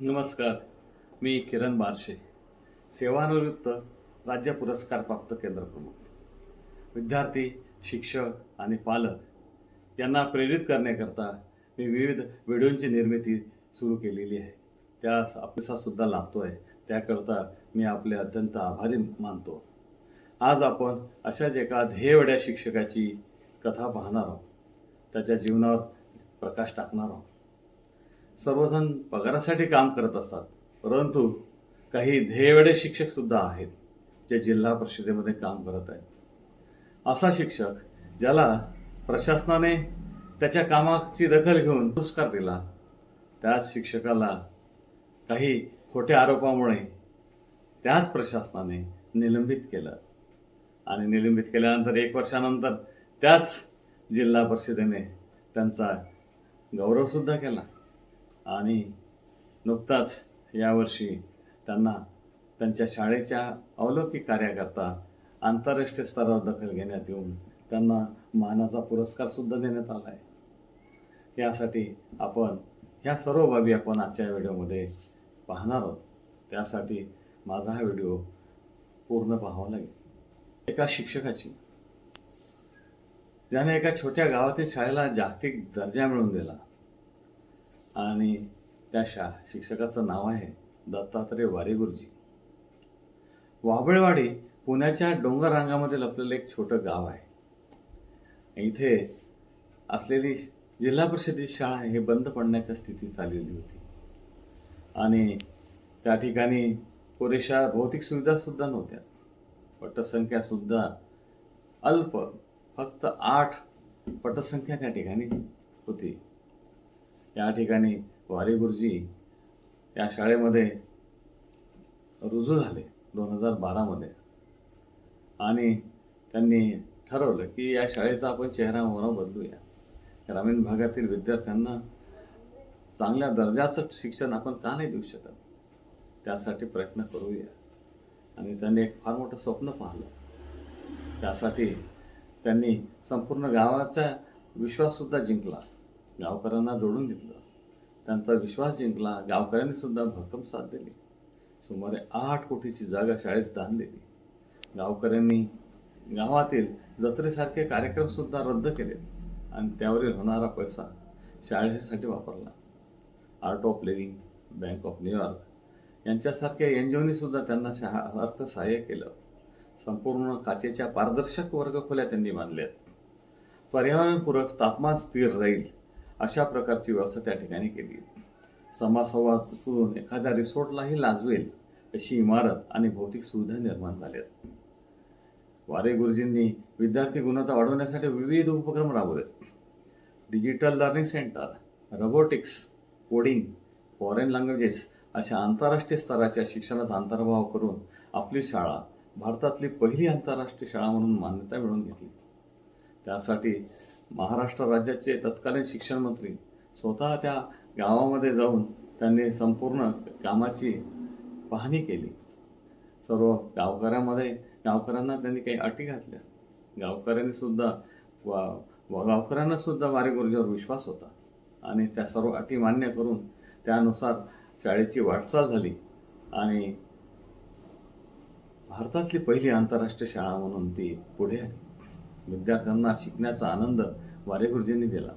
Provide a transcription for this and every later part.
नमस्कार मी किरण बारशे सेवानिवृत्त राज्य पुरस्कार प्राप्त केंद्र प्रमुख. विद्यार्थी शिक्षक आणि पालक यांना प्रेरित करण्याकरता मी विविध व्हिडिओंची निर्मिती सुरू केलेली आहे. त्यास सुद्धा लाभतो आहे त्याकरता मी आपले अत्यंत आभारी मानतो. आज आपण अशाच एका ध्येयवड्या शिक्षकाची कथा पाहणार आहोत. त्याच्या जीवनावर प्रकाश टाकणार आहोत. सर्वजण पगारासाठी काम करत असतात. परंतु काही ध्येयवेडे शिक्षकसुद्धा आहेत जे जिल्हा परिषदेमध्ये काम करत आहेत. असा शिक्षक ज्याला प्रशासनाने त्याच्या कामाची दखल घेऊन पुरस्कार दिला त्याच शिक्षकाला काही खोट्या आरोपामुळे त्याच प्रशासनाने निलंबित केलं. आणि निलंबित केल्यानंतर एक वर्षानंतर त्याच जिल्हा परिषदेने त्यांचा गौरवसुद्धा केला. आणि नुकताच यावर्षी त्यांना त्यांच्या शाळेच्या अवलौकिक कार्याकरता आंतरराष्ट्रीय स्तरावर दखल घेण्यात येऊन त्यांना मानाचा पुरस्कारसुद्धा देण्यात आला आहे. यासाठी आपण ह्या सर्व बाबी आपण आजच्या व्हिडिओमध्ये पाहणार आहोत. त्यासाठी माझा हा व्हिडिओ पूर्ण पाहावा लागेल. एका शिक्षकाची ज्याने एका छोट्या गावातील शाळेला जागतिक दर्जा मिळवून दिला. आणि त्या शा शिक्षकाचं नाव आहे दत्तात्रय वारेगुरुजी. वाबळेवाडी पुण्याच्या डोंगर रांगामध्ये लपलेलं एक छोटं गाव आहे. इथे असलेली जिल्हा परिषदेची शाळा हे बंद पडण्याच्या स्थितीत आलेली होती. आणि त्या ठिकाणी पुरेशा भौतिक सुविधासुद्धा नव्हत्या. पटसंख्यासुद्धा अल्प फक्त आठ पटसंख्या त्या ठिकाणी होती. या ठिकाणी वारी गुरुजी या शाळेमध्ये रुजू झाले दोन हजार बारामध्ये. आणि त्यांनी ठरवलं की या शाळेचा आपण चेहरा मोहरा बदलूया. ग्रामीण भागातील विद्यार्थ्यांना चांगल्या दर्जाचं शिक्षण आपण का नाही देऊ शकत? त्यासाठी प्रयत्न करूया. आणि त्यांनी एक फार मोठं स्वप्न पाहिलं. त्यासाठी त्यांनी संपूर्ण गावाचा विश्वाससुद्धा जिंकला. गावकऱ्यांना जोडून घेतलं. त्यांचा विश्वास जिंकला. गावकऱ्यांनी सुद्धा भक्कम साथ दिली. सुमारे आठ कोटीची जागा शाळेत दान दिली. गावकऱ्यांनी गावातील जत्रेसारखे कार्यक्रमसुद्धा रद्द केले आणि त्यावरील होणारा पैसा शाळेसाठी वापरला. Art of living bank of New York यांच्यासारख्या एन जी सुद्धा त्यांना शहा अर्थसहाय्य केलं. संपूर्ण काचेच्या पारदर्शक वर्गखोल्या त्यांनी बांधल्यात. पर्यावरणपूरक तापमान स्थिर राहील. अशा प्रकारची व्यवस्था त्या ठिकाणी केली समाजसंवाद करून एखाद्या रिसोर्टलाही लाजवेल अशी इमारत आणि भौतिक सुविधा निर्माण झाल्यात वारे गुरुजींनी विद्यार्थी गुणवत्ता वाढवण्यासाठी विविध उपक्रम राबवलेत digital learning centre robotics coding foreign languages अशा आंतरराष्ट्रीय स्तराच्या शिक्षणाचा अंतर्भाव करून आपली शाळा भारतातली पहिली आंतरराष्ट्रीय शाळा म्हणून मान्यता मिळवून घेतली. त्यासाठी महाराष्ट्र राज्याचे तत्कालीन शिक्षण मंत्री स्वतः त्या गावामध्ये जाऊन त्यांनी संपूर्ण कामाची पाहणी केली. सर्व गावकऱ्यामध्ये गावकऱ्यांना त्यांनी काही अटी घातल्या. गावकऱ्यांनी सुद्धा वा व गावकऱ्यांना सुद्धा वारे गुरुजीवर विश्वास होता. आणि त्या सर्व अटी मान्य करून त्यानुसार शाळेची वाटचाल झाली. आणि भारतातली पहिली आंतरराष्ट्रीय शाळा म्हणून ती पुढे आली. विद्यार्थ्यांना शिकण्याचा आनंद वारे गुरुजींनी दिला.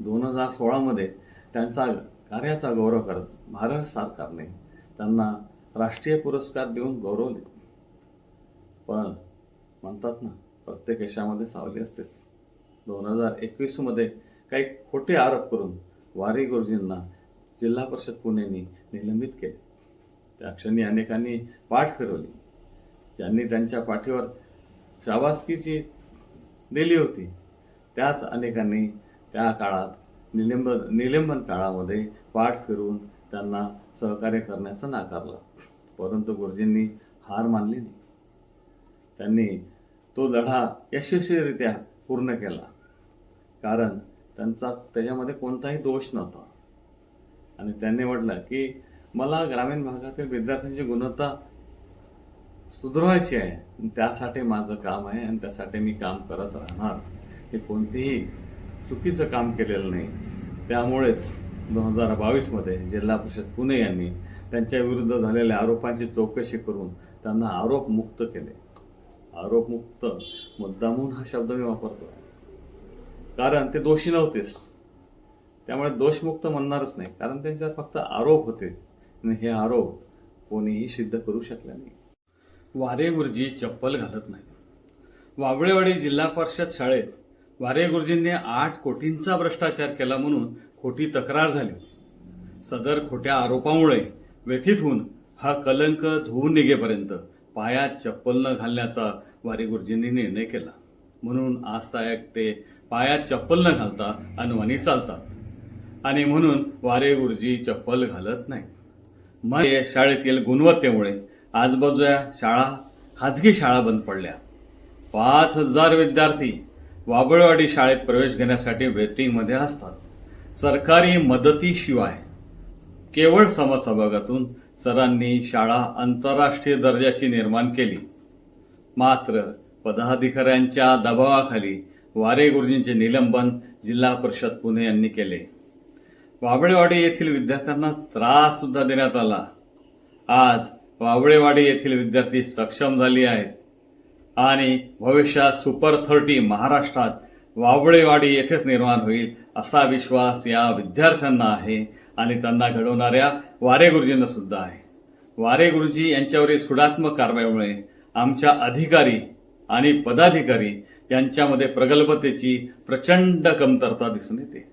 दोन हजार सोळामध्ये त्यांचा कार्याचा गौरव करत भारत सरकारने त्यांना राष्ट्रीय पुरस्कार देऊन गौरवले. पण म्हणतात ना प्रत्येक यशामध्ये सावली असतेच. दोन हजार एकवीसमध्ये काही खोटे आरोप करून वारी गुरुजींना जिल्हा परिषद पुणेनी निलंबित केले. त्या क्षणी अनेकांनी पाठ फिरवली. ज्यांनी त्यांच्या पाठीवर शाबासकीची दिली होती. त्याच अनेकांनी त्या काळात निलंबन निलंबन काळामध्ये पाठ फिरून त्यांना सहकार्य करण्याचं नाकारलं. परंतु गुरुजींनी हार मानली नाही. त्यांनी तो लढा यशस्वीरित्या पूर्ण केला. कारण त्यांचा त्याच्यामध्ये कोणताही दोष नव्हता. आणि त्यांनी म्हटलं की मला ग्रामीण भागातील विद्यार्थ्यांची गुणवत्ता सुधारायची आहे. त्यासाठी माझं काम आहे आणि त्यासाठी मी काम करत राहणार. हे कोणतेही चुकीचं काम केलेलं नाही. त्यामुळेच दोन हजार बावीसमध्ये जिल्हा परिषद पुणे यांनी त्यांच्या विरुद्ध झालेल्या आरोपांची चौकशी करून त्यांना आरोपमुक्त केले. आरोपमुक्त मुद्दामून हा शब्द मी वापरतो. कारण ते दोषी नव्हतेच त्यामुळे दोषमुक्त म्हणणारच नाही. कारण त्यांच्यावर फक्त आरोप होते. आणि हे आरोप कोणीही सिद्ध करू शकले नाही. वारे गुरुजी चप्पल घालत नाहीत. वाबळेवाडी जिल्हा परिषद शाळेत वारे गुरुजींनी आठ कोटींचा भ्रष्टाचार केला म्हणून खोटी तक्रार झाली होती. सदर खोट्या आरोपामुळे व्यथित होऊन हा कलंक धुवून निघेपर्यंत पायात चप्पल न घालण्याचा वारे गुरुजींनी निर्णय केला. म्हणून आजतायक ते पायात चप्पल न घालता अनवाणी चालतात. आणि म्हणून वारे गुरुजी चप्पल घालत नाही मग शाळेतील गुणवत्तेमुळे आजूबाजूच्या शाळा खाजगी शाळा बंद पडल्या. पाच हजार विद्यार्थी वाबळवाडी शाळेत प्रवेश घेण्यासाठी वेटिंगमध्ये असतात. सरकारी मदतीशिवाय केवळ समसहभागातून सरांनी शाळा आंतरराष्ट्रीय दर्जाची निर्माण केली. मात्र पदाधिकाऱ्यांच्या दबावाखाली वारे गुरुजींचे निलंबन जिल्हा परिषद पुणे यांनी केले. वाबळेवाडी येथील विद्यार्थ्यांना त्रास सुद्धा देण्यात आला. आज वावळेवाडी येथील विद्यार्थी सक्षम झाली आहेत. आणि भविष्यात सुपर थर्टी महाराष्ट्रात वावळेवाडी येथेच निर्माण होईल असा विश्वास या विद्यार्थ्यांना आहे आणि त्यांना घडवणाऱ्या वारे गुरुजींना सुद्धा आहे. वारे गुरुजी यांच्यावरील सुडात्मक कारवाईमुळे आमच्या अधिकारी आणि पदाधिकारी यांच्यामध्ये प्रगल्भतेची प्रचंड कमतरता दिसून येते.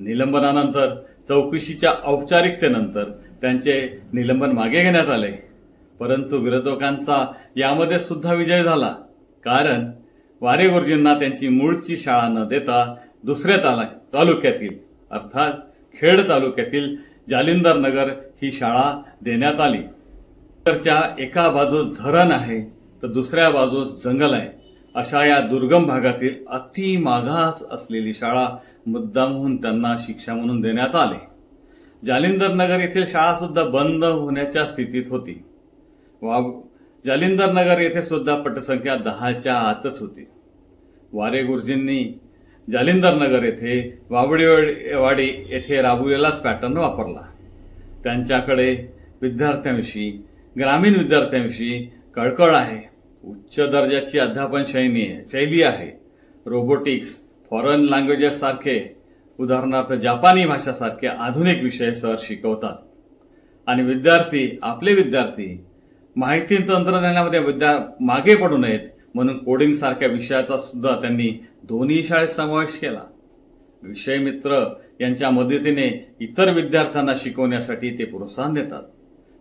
निलंबनानंतर चौकशीच्या औपचारिकतेनंतर त्यांचे निलंबन मागे घेण्यात आले. परंतु विरोधकांचा यामध्ये सुद्धा विजय झाला. कारण वारे गुरुजींना त्यांची मूळची शाळा न देता दुसऱ्या ताला तालुक्यातील अर्थात खेड तालुक्यातील जालिंदर नगर ही शाळा देण्यात आली. तरच्या एका बाजूस धरण आहे तर दुसऱ्या बाजूस जंगल आहे. अशा या दुर्गम भागातील अति मागास असलेली शाळा मुद्दामहून त्यांना शिक्षा म्हणून देण्यात आले. जालिंदर नगर येथील शाळा सुद्धा बंद होण्याच्या स्थितीत होती. जालिंदर नगर येथे सुद्धा पटसंख्या दहाच्या आतच होती. वारे गुरुजींनी जालिंदर नगर येथे वावडेवाडी येथे राबविलेलाच पॅटर्न वापरला. त्यांच्याकडे विद्यार्थ्यांविषयी ग्रामीण विद्यार्थ्यांविषयी कळकळ आहे. उच्च दर्जाची अध्यापन शैली शैली आहे. रोबोटिक्स फॉरेन लँग्वेजेससारखे उदाहरणार्थ जापानी भाषासारखे आधुनिक विषय सर शिकवतात. आणि विद्यार्थी आपले विद्यार्थी माहिती तंत्रज्ञानामध्ये विद्या मागे पडू नयेत म्हणून कोडिंग सारख्या विषयाचा सुद्धा त्यांनी दोन्ही शाळेत समावेश केला. विषय मित्र यांच्या मदतीने इतर विद्यार्थ्यांना शिकवण्यासाठी ते प्रोत्साहन देतात.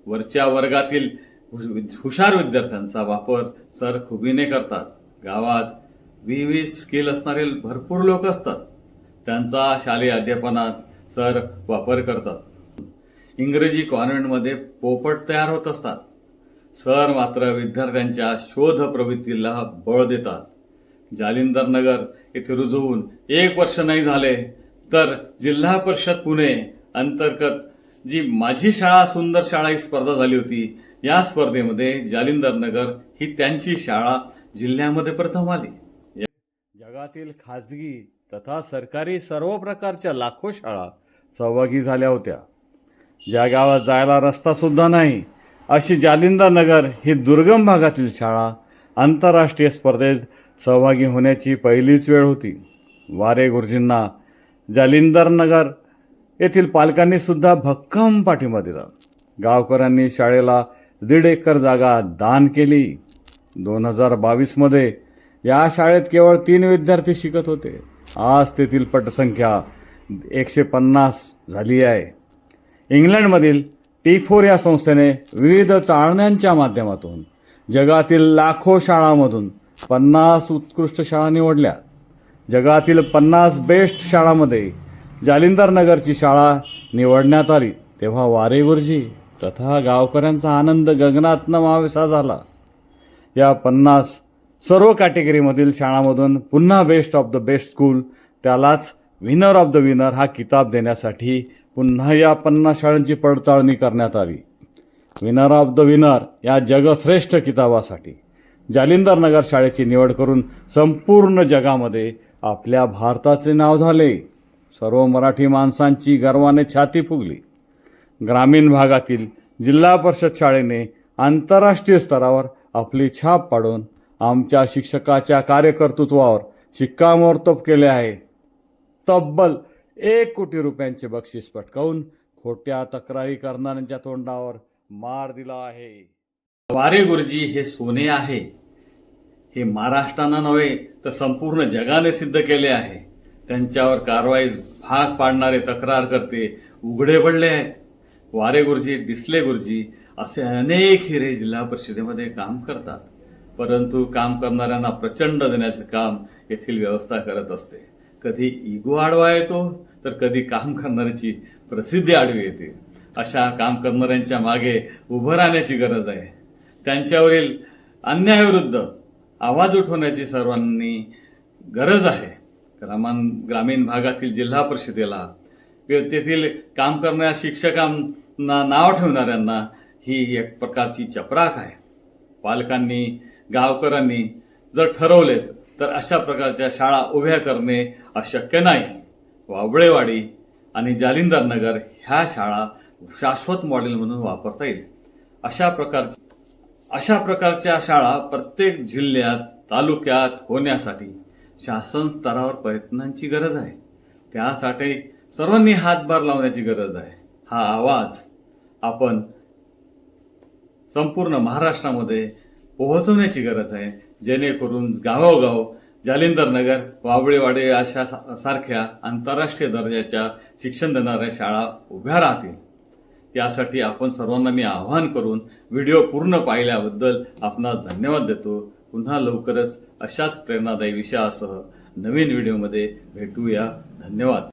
वरच्या वर्गातील हुशार विद्यार्थ्यांचा वापर सर खुबीने करतात. गावात विविध स्किल असणारे भरपूर लोक असतात. त्यांचा शालेय अध्यापनात सर वापर करतात. इंग्रजी कॉन्व्हेंटमध्ये पोपट तयार होत असतात. सर मात्र विद्यार्थ्यांच्या शोध प्रवृत्तीला बळ देतात. जालिंदर नगर येथे रुजू होऊन एक वर्ष नाही झाले तर जिल्हा परिषद पुणे अंतर्गत जी माझी शाळा सुंदर शाळा ही स्पर्धा झाली होती या स्पर्धेमध्ये जालिंदर नगर ही त्यांची शाळा जिल्ह्यामध्ये प्रथम आली. जगातील खाजगी तथा सरकारी सर्व प्रकारच्या लाखो शाळा सहभागी झाल्या होत्या. ज्या गावात जायला रस्ता सुद्धा नाही अशी जालिंदर नगर ही दुर्गम भागातील शाळा आंतरराष्ट्रीय स्पर्धेत सहभागी होण्याची पहिलीच वेळ होती. वारे गुरुजींना जालिंदर नगर येथील पालकांनी सुद्धा भक्कम पाठिंबा दिला. गावकऱ्यांनी शाळेला दीड एकर जागा दान केली. दोन हजार बावीसमध्ये या शाळेत केवळ तीन विद्यार्थी शिकत होते. आज तेथील पटसंख्या एकशे पन्नास झाली आहे. इंग्लंडमधील टी फोर या संस्थेने विविध चाळण्यांच्या माध्यमातून जगातील लाखो शाळांमधून पन्नास उत्कृष्ट शाळा निवडल्या. जगातील पन्नास बेस्ट शाळामध्ये जालिंदर नगरची शाळा निवडण्यात आली. तेव्हा वारेगुरुजी तथा गावकऱ्यांचा आनंद गगनात मावेसा झाला. या पन्नास सर्व कॅटेगरीमधील शाळांमधून पुन्हा best of the best school त्यालाच विनर ऑफ द विनर हा किताब देण्यासाठी पुन्हा या पन्नास शाळांची पडताळणी करण्यात आली. विनर ऑफ द विनर या जगश्रेष्ठ किताबासाठी जालिंदर नगर शाळेची निवड करून संपूर्ण जगामध्ये आपल्या भारताचे नाव झाले. सर्व मराठी माणसांची गर्वाने छाती फुगली. ग्रामीण भागातील जिल्हा परिषद शाळेने आंतरराष्ट्रीय स्तरावर आपली छाप पाडून आमच्या शिक्षकाच्या कार्यकर्तृत्वावर शिक्कामोर्तब केले आहे. तब्बल एक कोटी रुपयांचे बक्षीस पटकावून खोट्या तक्रारी करणाऱ्यांच्या तोंडावर मार दिला आहे. वारे गुरुजी हे सोने आहे. हे महाराष्ट्रानं नव्हे तर संपूर्ण जगाने सिद्ध केले आहे. त्यांच्यावर कारवाई भाग पाडणारे तक्रार करते उघडे पडले आहेत. वारे गुरुजी डिसले गुरुजी असे अनेक हिरे जिल्हा परिषदेमध्ये काम करतात. परंतु काम करणाऱ्यांना प्रचंड देण्याचं काम येथील व्यवस्था करत असते. कधी इगो आडवा येतो तर कधी काम करणाऱ्याची प्रसिद्धी आडवी येते. अशा काम करणाऱ्यांच्या मागे उभं राहण्याची गरज आहे. त्यांच्यावरील अन्यायाविरुद्ध आवाज उठवण्याची सर्वांनी गरज आहे. ग्रामान ग्रामीण भागातील जिल्हा परिषदेला तेथील काम करणाऱ्या शिक्षकांना नाव ठेवणाऱ्यांना ही एक प्रकारची चपराक आहे. पालकांनी गावकऱ्यांनी जर ठरवलेत तर अशा प्रकारच्या शाळा उभ्या करणे अशक्य नाही. वाबळेवाडी आणि जालिंदर नगर ह्या शाळा शाश्वत मॉडेल म्हणून वापरता येईल. अशा प्रकारच्या अशा प्रकारच्या शाळा प्रत्येक जिल्ह्यात तालुक्यात होण्यासाठी शासन स्तरावर प्रयत्नांची गरज आहे. त्यासाठी सर्वांनी हातभार लावण्याची गरज आहे. हा आवाज आपण संपूर्ण महाराष्ट्रामध्ये पोहोचवण्याची गरज आहे. जेणेकरून गावोगाव जालिंदरनगर वाबळेवाडे अशा सा- सारख्या आंतरराष्ट्रीय दर्जाच्या शिक्षण देणाऱ्या शाळा उभ्या राहतील. त्यासाठी आपण सर्वांना मी आवाहन करून व्हिडिओ पूर्ण पाहिल्याबद्दल आपणास धन्यवाद देतो. पुन्हा लवकरच अशाच प्रेरणादायी विषयासह नवीन व्हिडिओमध्ये भेटूया. धन्यवाद.